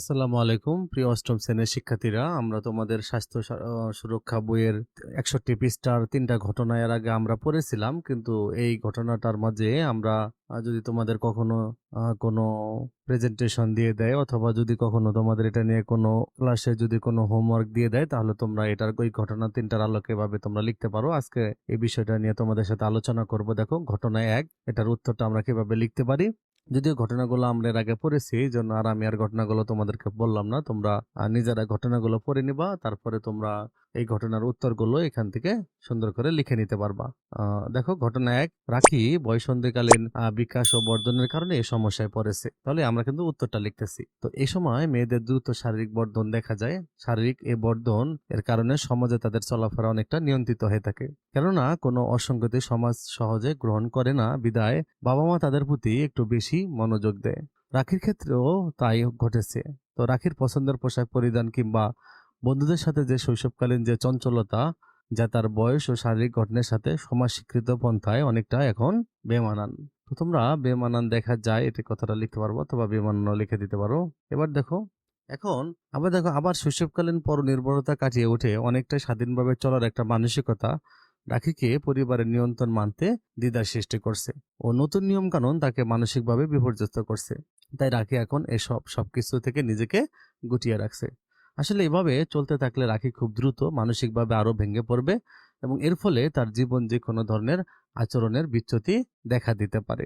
আসসালামু আলাইকুম। প্রিয় অষ্টম শ্রেণির শিক্ষার্থীরা, আমরা তোমাদের স্বাস্থ্য সুরক্ষা বইয়ের একষট্টি পৃষ্ঠার তিনটা ঘটনা এর আগে আমরা পড়েছিলাম, কিন্তু এই ঘটনাটার মাঝে আমরা যদি তোমাদের কখনো কোনো প্রেজেন্টেশন দিয়ে দেয় অথবা যদি কখনো তোমাদের এটা নিয়ে কোনো ক্লাসে যদি কোনো হোমওয়ার্ক দিয়ে দেয়, তাহলে তোমরা এটার ওই ঘটনা তিনটার আলোকে ভাবে তোমরা লিখতে পারো। আজকে এই বিষয়টা নিয়ে তোমাদের সাথে আলোচনা করব। দেখো, ঘটনা এক, এটার উত্তরটা আমরা কীভাবে লিখতে পারি? যদিও ঘটনাগুলো আমরা এর আগে পড়েছি এই জন্য আর আমি আর ঘটনাগুলো তোমাদেরকে বললাম না। তোমরা নিজেরা ঘটনাগুলো পড়ে নিবা, তারপরে তোমরা এই ঘটনার উত্তরগুলো এখান থেকে সুন্দর করে লিখে নিতে পারবা। দেখো ঘটনা এক রাখি বয়সন্ধিকালীন আহ, বিকাশ ও বর্ধনের কারণে এই সমস্যায় পড়েছে। তাহলে আমরা কিন্তু উত্তরটা লিখতেছি। তো এই সময় মেয়েদের দ্রুত শারীরিক বর্ধন দেখা যায়। শারীরিক এই বর্ধন এর কারণে সমাজে তাদের চলাফেরা অনেকটা নিয়ন্ত্রিত হয়ে থাকে। কেননা কোনো অসংগতি সমাজ সহজে গ্রহণ করে না বিদায় বাবা মা তাদের প্রতি একটু বেশি মনোযোগ দেয়। রাখির ক্ষেত্রেও তাই ঘটেছে। তো রাখির পছন্দের পোশাক পরিধান কিংবা বন্ধুদের সাথে যে শৈশবকালীন যে চঞ্চলতা, যা তার বয়স ও শারীরিক গঠনের সাথে সমাজ স্বীকৃত পন্থায় অনেকটা এখন বেমানান। তো তোমরা বেমানান দেখা যায়, এটি কথাটা লিখতে পারব অথবা বেমানানও লিখে দিতে পারো। এবার দেখো, এখন আবার দেখো, আবার শৈশবকালীন পর নির্ভরতা কাটিয়ে উঠে অনেকটাই স্বাধীনভাবে চলার একটা মানসিকতা রাখিকে পরিবারের নিয়ন্ত্রণ মানতে দ্বিধার সৃষ্টি করছে ও নতুন নিয়ম কানুন তাকে মানসিকভাবে বিপর্যস্ত করছে। তাই রাখি এখন এসব, সবকিছু থেকে নিজেকে গুটিয়ে রাখছে। আসলে এভাবে চলতে থাকলে রাখি খুব দ্রুত, মানসিকভাবে আরও ভেঙে পড়বে এবং এর ফলে তার জীবন যে কোনো ধরনের আচরণের বিচ্যুতি দেখা দিতে পারে।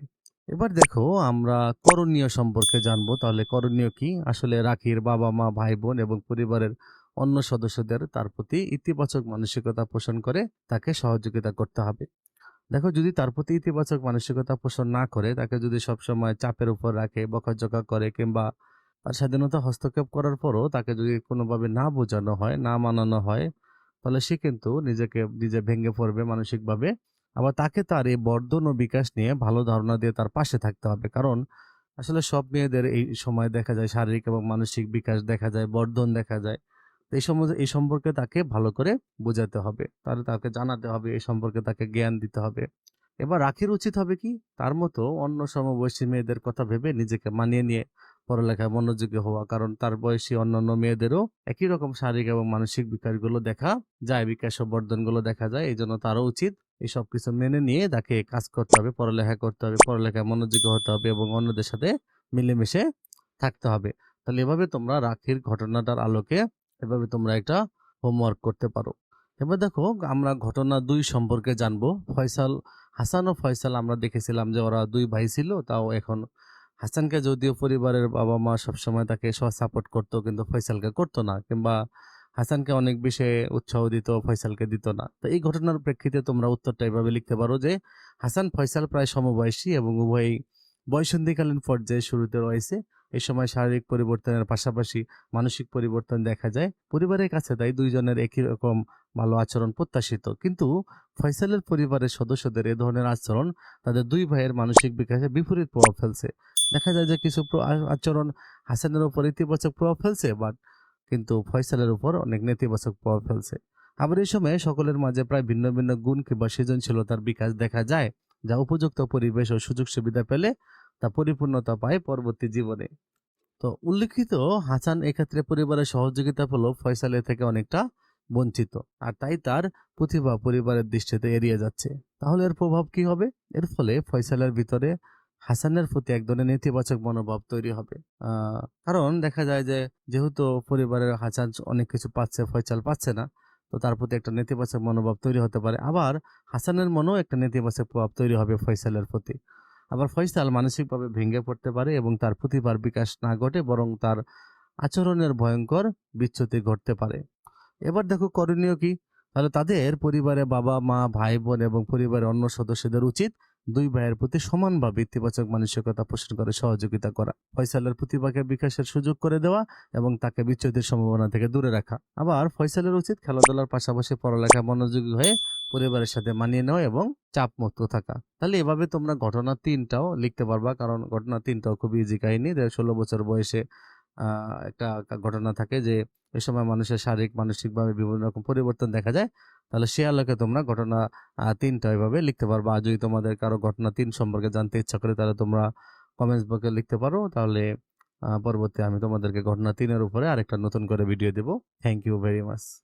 এবার দেখো, আমরা করণীয় সম্পর্কে জানব, তাহলে করণীয় কি? আসলে রাখির বাবা মা ভাই বোন এবং পরিবারের অন্য সদস্যদের তার প্রতি ইতিবাচক মানসিকতা পোষণ করে তাকে সহযোগিতা করতে হবে। দেখো, যদি তার প্রতি ইতিবাচক মানসিকতা পোষণ না করে, তাকে যদি সবসময় চাপের উপর রাখে, বকাঝকা করে কিংবা তার স্বাধীনতা হস্তক্ষেপ করার পরও তাকে যদি কোনোভাবে না বোঝানো হয়, না মানানো হয়, তাহলে সে কিন্তু নিজেকে, নিজে ভেঙে পড়বে মানসিকভাবে। আবার তাকে তার এই বর্ধন ও বিকাশ নিয়ে ভালো ধারণা দিয়ে তার পাশে থাকতে হবে। কারণ আসলে সব মেয়েদের এই সময় দেখা যায় শারীরিক এবং মানসিক বিকাশ দেখা যায়, বর্ধন দেখা যায়। তো এই সময়, এই সম্পর্কে তাকে ভালো করে বোঝাতে হবে। তার, তাকে জানাতে হবে, এই সম্পর্কে তাকে জ্ঞান দিতে হবে। এবার রাখির উচিত হবে কি? তার মতো অন্য সমবয়সী মেয়েদের কথা ভেবে নিজেকে মানিয়ে নিয়ে পড়ালেখায় মনোযোগী হওয়া, কারণ তার বয়সী অন্যান্য মেয়েদেরও একই রকম শারীরিক এবং মানসিক বিকাশগুলো দেখা যায়, বিকাশ বর্ধনগুলো দেখা যায়। এই জন্য তারও উচিত এই সব কিছু মেনে নিয়ে তাকে কাজ করতে হবে, পড়ালেখা করতে হবে, পড়ালেখায় মনোযোগী হতে হবে এবং অন্যদের সাথে মিলেমিশে থাকতে হবে। তাহলে এভাবে তোমরা রাখির ঘটনাটার আলোকে এভাবে তোমরা একটা হোমওয়ার্ক করতে পারো। এবার দেখো, আমরা ঘটনা দুই সম্পর্কে জানব। ফয়সাল, হাসান ও ফয়সাল, আমরা দেখেছিলাম যে ওরা দুই ভাই ছিল, তাও এখন হাসানকে যদিও পরিবারের বাবা মা সবসময় তাকে সাপোর্ট করতো, কিন্তু ফয়সালকে করতো না, কিংবা হাসানকে অনেক বেশি উৎসাহ দিত, ফয়সালকে দিত না। তো এই ঘটনার প্রেক্ষিতে তোমরা উত্তরটা এভাবে লিখতে পারো যে, হাসান ফয়সাল প্রায় সমবয়সী এবং উভয়ই বয়সন্ধিকালীন পর্যায়ে শুরুতে রয়েছে। এই সময় শারীরিক পরিবর্তনের পাশাপাশি মানসিক পরিবর্তন দেখা যায়। পরিবারের কাছে তাই দুইজনের একই রকম ভালো আচরণ প্রত্যাশিত। কিন্তু ফয়সালের পরিবারের সদস্যদের এ ধরনের আচরণ তাদের দুই ভাইয়ের মানসিক বিকাশে বিপরীত প্রভাব ফেলছে। দেখা যায় যে কিছু আচরণ হাসানের উপর ইতিবাচক প্রভাব ফেলছে বাট কিন্তু ফয়সালের উপর অনেক নেতিবাচক প্রভাব ফেলছে। আবার এই সময়ে সকলের মাঝে প্রায় ভিন্ন ভিন্ন গুণ কিংবা সৃজনশীলতার বিকাশ দেখা যায়, যা উপযুক্ত পরিবেশ ও সুযোগ সুবিধা পেলে তা পরিপূর্ণতা পায় পরবর্তী জীবনে। তো উল্লেখিত হাসান এক্ষেত্রে পরিবারের সহযোগিতা পেলেও ফয়সালের থেকে অনেকটা বঞ্চিত, আর তাই তার প্রতিভা পরিবারের দৃষ্টিতে এড়িয়ে যাচ্ছে। তাহলে এর প্রভাব কি হবে? এর ফলে ফয়সালের ভিতরে হাসানের প্রতি এক ধরনের নেতিবাচক মনোভাব তৈরি হবে। কারণ দেখা যায় যে, যেহেতু পরিবারের হাসান অনেক কিছু পাচ্ছে, ফয়সাল পাচ্ছে না, তো তার প্রতি একটা নেতিবাচক মনোভাব তৈরি হতে পারে। আবার হাসানের মনেও একটা নেতিবাচক প্রভাব তৈরি হবে ফয়সালের প্রতি। আবার ফয়সাল মানসিকভাবে ভেঙে পড়তে পারে এবং তার প্রতিভার বিকাশ না ঘটে, বরং তার আচরণের ভয়ঙ্কর বিচ্যুতি ঘটতে পারে। এবার দেখো করণীয় কি? তাহলে তাদের পরিবারে বাবা, মা ভাই বোন এবং পরিবারের অন্য সদস্যদের উচিত দুই ভাইয়ের প্রতি সমানভাবে ইতিবাচক মানসিকতা পোষণ করে, সহযোগিতা করা, ফয়সালের প্রতিভাকে বিকাশের সুযোগ করে দেওয়া এবং তাকে বিচ্ছেদের সম্ভাবনা থেকে দূরে রাখা। আবার ফয়সালের উচিত খেলাধুলার পাশাপাশি পড়ালেখায় মনোযোগী হয়ে পরিবারের সাথে মানিয়ে নেওয়া এবং চাপ মুক্ত থাকা। তাহলে এভাবে তোমরা ঘটনা তিনটাও লিখতে পারবা, কারণ ঘটনা তিনটাও খুব ইজি কাহিনী। ষোলো বছর বয়সে একটা ঘটনা থাকে যে এই সময় মানুষের শারীরিক, মানসিকভাবে বিভিন্ন রকম পরিবর্তন দেখা যায়। তাহলে সে আলোকে তোমরা ঘটনা তিনটা এভাবে লিখতে পারবা। আর যদি তোমাদের কারও ঘটনা তিন সম্পর্কে জানতে ইচ্ছা করে, তাহলে তোমরা কমেন্টস বক্সে লিখতে পারো। তাহলে পরবর্তী আমি তোমাদেরকে ঘটনা ৩ এর উপরে আরেকটা নতুন করে ভিডিও দেবো। Thank you very much.